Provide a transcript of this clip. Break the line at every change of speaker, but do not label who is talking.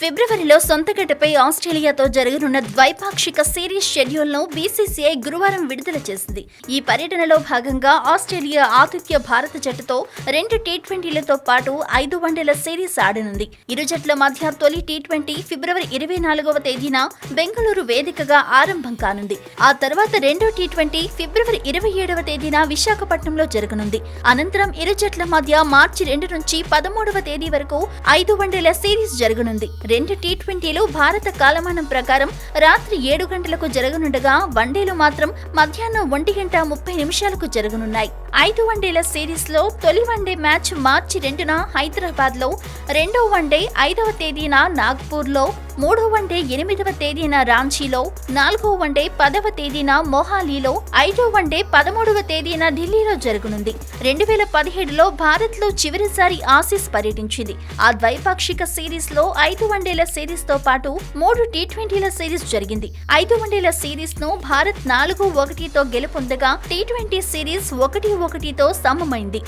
ఫిబ్రవరిలో సొంతగడ్డపై ఆస్ట్రేలియాతో జరగనున్న ద్వైపాక్షిక సిరీస్ షెడ్యూల్ను బీసీసీఐ గురువారం విడుదల చేసింది. ఈ పర్యటనలో భాగంగా ఆస్ట్రేలియా ఆతిథ్య భారత జట్టుతో రెండు టీ ట్వంటీలతో పాటు ఐదు వన్డేల సిరీస్ ఆడనుంది. ఇరు జట్ల మధ్య తొలి టీ ట్వంటీ ఫిబ్రవరి ఇరవై నాలుగవ తేదీన బెంగళూరు వేదికగా ఆరంభం కానుంది. ఆ తర్వాత రెండో టీ ట్వంటీ ఫిబ్రవరి ఇరవై ఏడవ తేదీన విశాఖపట్నంలో జరగనుంది. అనంతరం ఇరు జట్ల మధ్య మార్చి రెండు నుంచి పదమూడవ తేదీ వరకు ఐదు వన్డేల సిరీస్ జరగనుంది. రెండు టీ ట్వంటీలు భారత కాలమానం ప్రకారం రాత్రి ఏడు గంటలకు జరగనుండగా వన్డేలు మాత్రం మధ్యాహ్నం ఒంటి గంట ముప్పై నిమిషాలకు జరగనున్నాయి. ఐదు వన్డేల సిరీస్లో తొలి వన్డే మ్యాచ్ మార్చి రెండున హైదరాబాద్లో రెండో వన్డే ఐదవ తేదీన నాగ్పూర్లో మూడో వన్డే ఎనిమిదవ తేదీన రాంచీలో నాలుగో వన్డే పదవ తేదీన మొహాలీలో ఐదో వన్డే పదమూడవ తేదీన ఢిల్లీలో జరగనుంది. రెండు వేల పదిహేడులో భారత్లో చివరిసారి ఆసీస్ పర్యటించింది. ఆ ద్వైపాక్షిక సిరీస్లో ఐదు వన్డేల సిరీస్తో పాటు మూడు టీ ట్వంటీల సిరీస్ జరిగింది. ఐదు వన్డేల సిరీస్ను భారత్ నాలుగు ఒకటితో గెలుపొందగా టీ ట్వంటీ సిరీస్ ఒకటి ఒకటితో సమమైంది.